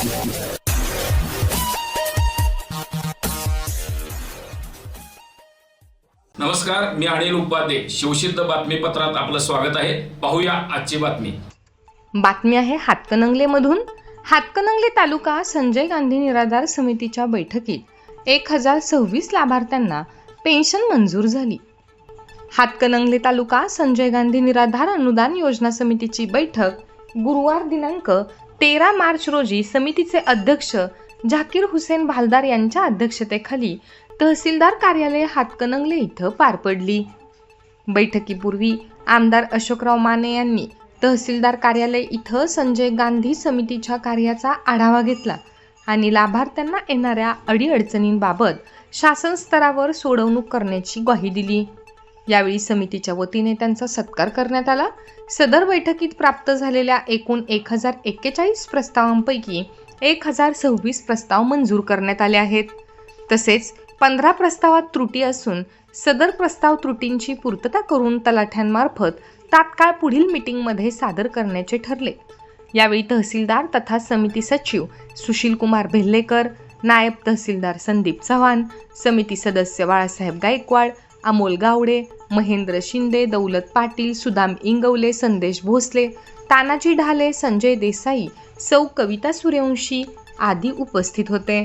नमस्कार मी अनिल उपाध्ये. शिवसिद्ध बातमीपत्रात आपलं स्वागत आहे. पाहूया आजची बातमी. बातमी आहे हातकणंगलेमधून. हातकणंगले तालुका संजय गांधी निराधार समितीच्या बैठकीत एक हजार सव्वीस लाभार्थ्यांना पेन्शन मंजूर झाली. हातकणंगले तालुका संजय गांधी निराधार अनुदान योजना समितीची बैठक गुरुवार दिनांक तेरा मार्च रोजी समितीचे अध्यक्ष झाकीर हुसेन भालदार यांच्या अध्यक्षतेखाली तहसीलदार कार्यालय हातकणंगले इथं पार पडली. बैठकीपूर्वी आमदार अशोकराव माने यांनी तहसीलदार कार्यालय इथं संजय गांधी समितीच्या कार्याचा आढावा घेतला आणि लाभार्थ्यांना येणाऱ्या अडीअडचणींबाबत शासन स्तरावर सोडवणूक करण्याची ग्वाही दिली. यावेळी समितीच्या वतीने त्यांचा सत्कार करण्यात आला. सदर बैठकीत प्राप्त झालेल्या एकूण एक हजार एक्केचाळीस प्रस्तावांपैकी एक हजार सव्वीस प्रस्ताव मंजूर करण्यात आले आहेत. तसेच पंधरा प्रस्तावात त्रुटी असून सदर प्रस्ताव त्रुटींची पूर्तता करून तलाठ्यांमार्फत तात्काळ पुढील मीटिंगमध्ये सादर करण्याचे ठरले. यावेळी तहसीलदार तथा समिती सचिव सुशीलकुमार भेल्लेकर नायब तहसीलदार संदीप चव्हाण समिती सदस्य बाळासाहेब गायकवाड अमोल गावडे महेंद्र शिंदे दौलत पाटील सुदाम इंगवले संदेश भोसले तानाजी ढाले संजय देसाई सौ कविता सूर्यवंशी आदी उपस्थित होते.